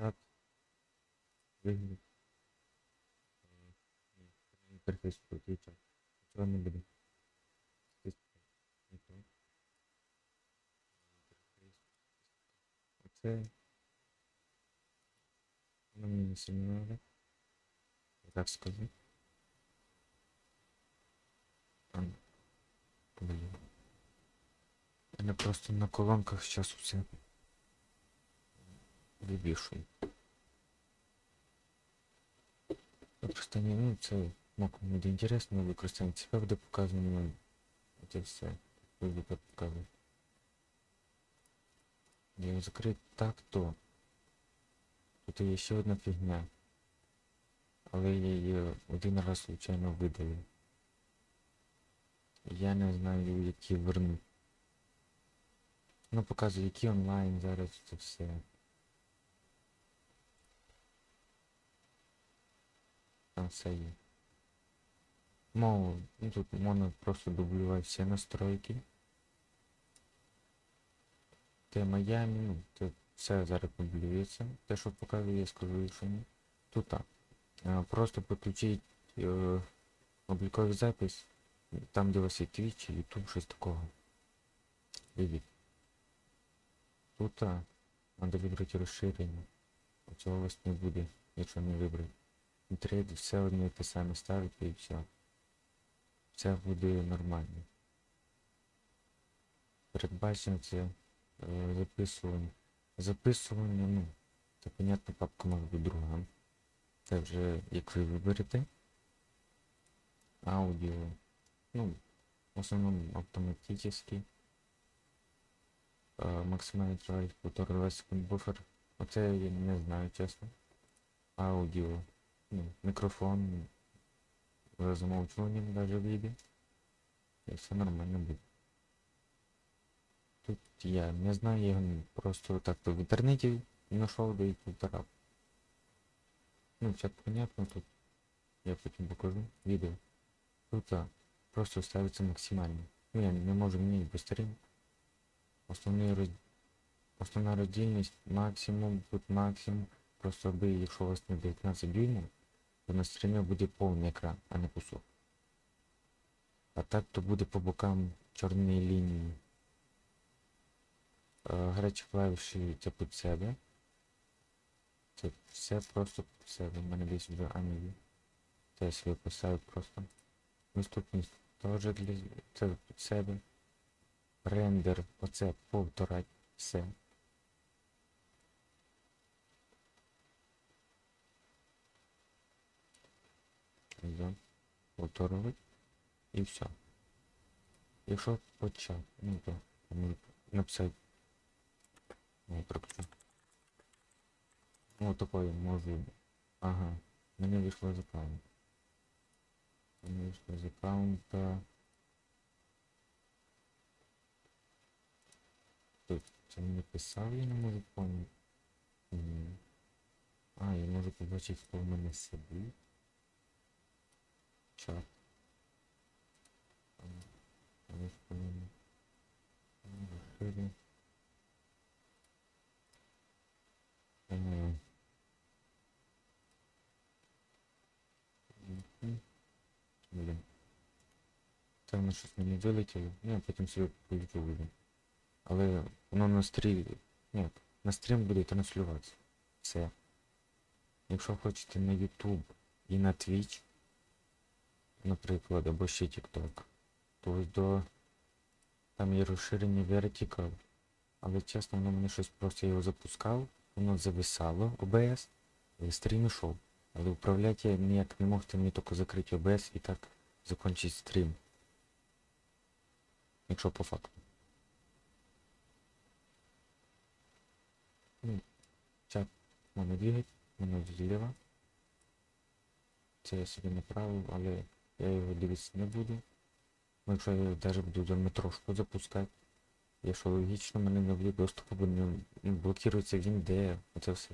50. Вигнів. интерфейс крутичок. Цього не буде. Оце. Воно мені не сильно треба. Я так скажу. А, блін. Я просто на колонках зараз усе вибішую. Використання, ну це ну, кому буде інтересно, використання ЦП буде показано, ну, це все. Так показано. Я його закрити так, то. Тут є ще одна фігня. Але я її один раз случайно видалив. Я не знаю, які верну. Ну, показую, які онлайн зараз це все. Там все ну тут можна просто дублювати всі настройки. Те Майамі, ну, це все зараз дублюється. Те, що показує, я скажу, що ні. Тут так. Просто підключіть е, обліковий запис, там де у вас є Twitch YouTube, щось такого. Вивід. Тут треба вибрати розширення. Цього у вас не буде, якщо не вибрати. І треба все одне те саме ставити і все. Все буде нормально. Передбачено це е, записування. Записування, ну, це понятно, папка може бути друга. Це вже як ви виберете. Аудіо. Ну, в основному автоматически. Максимальний тривалість повтор 20 секунд буфер. Оце я не знаю, чесно. Аудіо. Мікрофон. За замовчуванням даже вийде. І все нормально буде. Тут я не знаю, я просто так то в інтернеті знайшов, да і полтора. Ну, чат понятно, тут я потім покажу відео. Тут а, просто ставиться максимально. Ну я не можу мені старим. Основний роз... Основна роздільність максимум, тут максимум. Просто аби, якщо у вас не 19 дюймів, то на стрімі буде повний екран, а не кусок. А так то буде по бокам чорні лінії. Гарячі клавіші це під себе. Це все просто під себе. У мене десь вже ані. Це я собі поставив просто. Доступність теж для це під себе. Рендер, оце повторать все. Да. Повторювати. І все. Якщо почав, ну то написати. Ну, прокручу. Ну такое можу. Ага. Мене вийшло з аккаунта. Мене вийшло з аккаунта. Тут це мені писав, я не можу пам'ятати. А, я можу побачити, хто в мене сидить. Чат. Там, але ж по-моєму. ну, розширю. Е, мгм. Блін. Це воно щось мені вилетіло. Ну, я потім собі повітрю вийду. Але воно на стрім... Ні, на стрім буде транслюватися. Все. Якщо хочете на YouTube і на Twitch, наприклад, або ще TikTok, то до... Там є розширення Vertical, але чесно, воно мене щось просто його запускав, воно зависало OBS, і стрім ішов. Але управляти я ніяк не мог, мені тільки закрити OBS і так закончить стрім. Якщо по факту. Ну, чат можна двигать, воно зліва. Це я собі направив, але я його дивитися не буду. Ну, якщо я навіть буду за метрошку запускати, якщо логічно, мене не буде доступу, не блокується він де, оце все.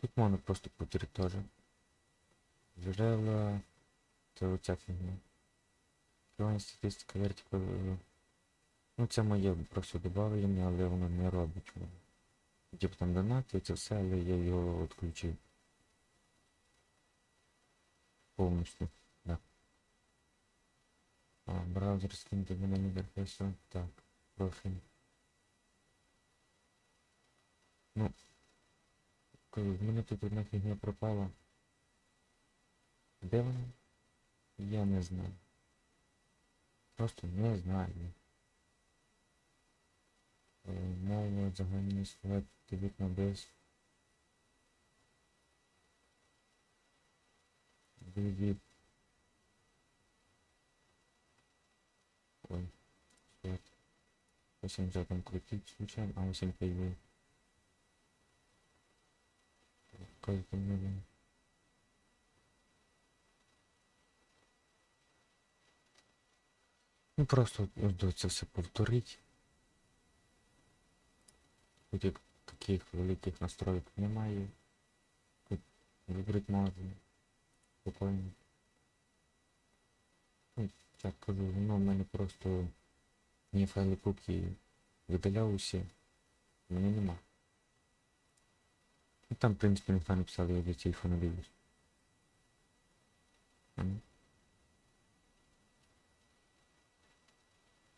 Тут можна просто повторити теж. Джерела, це оця фігня. Співання статистика вертика. Ну це моє просто додавлення, але воно не робить. Типу там донати, це все, але я його відключив полностью. Да. А, браузер скин динамик интерфейса. Так, профиль. Ну, коли в мене тут одна фигня пропала. Где вона? Я не знаю. Просто не знаю. Мало загальний склад 9 на 10. Ой, черт. 8 же крутить случайно, а 8 появил. Какой-то много. Ну просто удается все повторить. Тут таких великих настроек немає. Тут вибрати можна. Спокійно. Ну, як кажу, воно в мене просто мені файли куки видаляв усі. в Мене нема. Ну там, в принципі, ніхто не писав, я до телефону дивлюсь.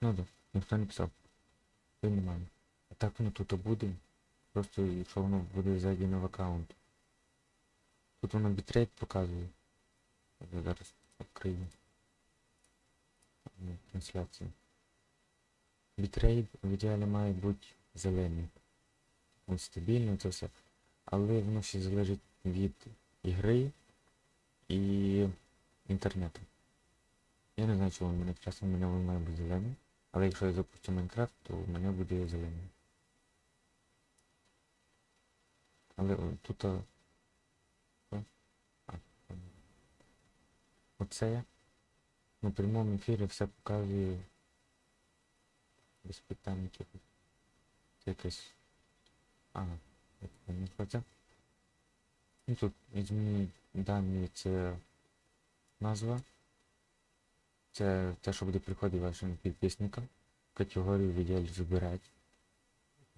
Ну да, ніхто не писав. Це немає. А так воно тут буде. Просто якщо воно буде ззаді в аккаунт. Тут воно бітрейт показує. Зараз відкрию. Трансляцію. Бітрейт в ідеалі має бути зелений. Він стабільний, це все. Але воно ще залежить від ігри і інтернету. Я не знаю, чого в мене часом у мене він має бути зелений. Але якщо я запущу Майнкрафт, то у мене буде зелений. Але тут... а, що? А, ладно. Оце на прямому ефірі все показує без питань якихось. Це якесь. А, як воно називається? Ну тут зміни дані це назва. Це те, що буде приходити вашим підписникам. Категорію в ідеалі.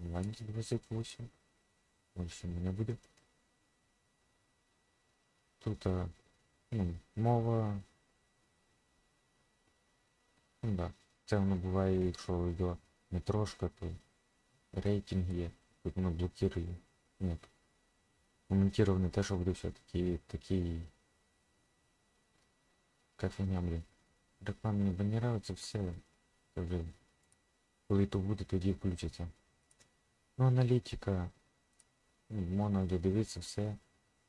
Онлайн 28. Більше не буде. Тут ну, мова. Ну да. Це воно буває, якщо йде метрошка, то рейтинг є. Тут воно блокує. Ні. Коментував не те, що буде все-таки такий. Кафеня, блін. Рекламні баннера, це все. Це вже. Коли то буде, тоді включиться. Ну, аналітика. Ну, можна додивитися все.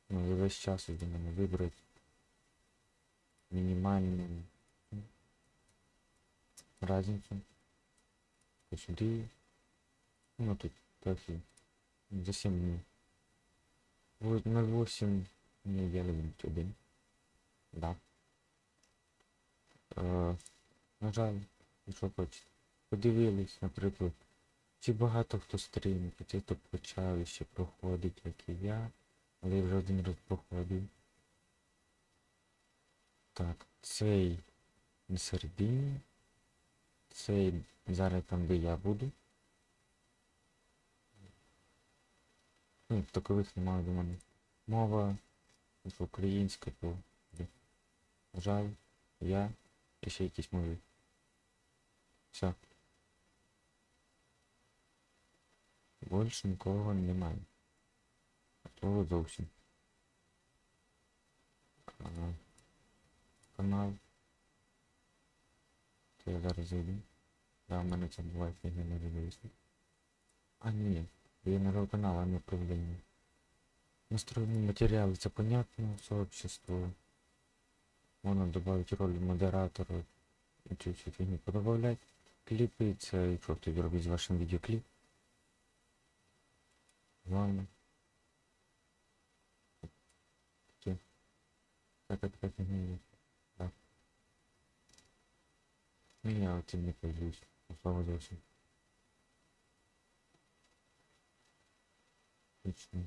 Ну, і весь час від мене вибрати. Мінімальну ну. То сюди. Ну тут трохи. За 7 днів. Вот 0,8 не я любить один. Да. Е, на жаль, якщо хочете. Подивились, наприклад, чи багато хто стрімить, чи хто почав ще проходить, як і я, але я вже один раз проходив. Так, цей на середині. Цей зараз там, де я буду. Ну, такових немає до мене. Мова, українська, то жаль, я і ще якісь мови. Все. Більше нікого немає. Того зовсім. Ага. Канал. То я зараз зайду. Да, в мене це буває фігня не вивісти. А ні, я канал, а не управління. Настроєні матеріали, це понятно, сообщество. Можна додати роль модератора цю всю фігню подобавлять. Кліпи, це якщо хтось робить з вашим відеокліп. Главное. Такі. Така така фігня є. Так. Ну я цим не пользуюсь. Ну, слава зовсім. Точно.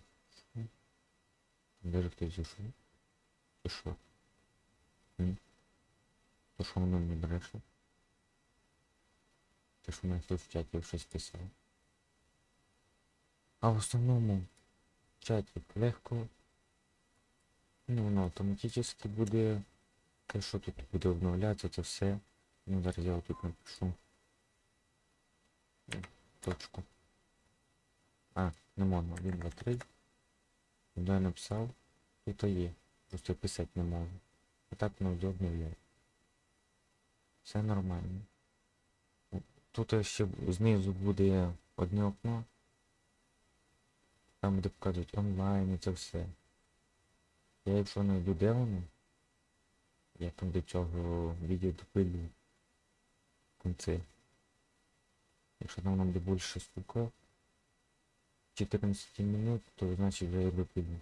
Даже хтось зайшов. Чи що? М? То що воно не бреше. Те, що мене хтось в чаті щось писав. А в основному в чаті легко. Ну, воно автоматично буде. Те, що тут буде обновлятися, це все. Ну, зараз я тут напишу. Точку. А, не можна. 1, 2, 3. Куди я написав? Тут є. Просто писати не можу. А так вже обновляє. Все нормально. Тут ще знизу буде одне окно. Там буде показувати онлайн і це все. Я якщо знайду де воно, я там до цього відео допилю кінці. Якщо там нам буде більше стука 14 минут, то значить я я допилю.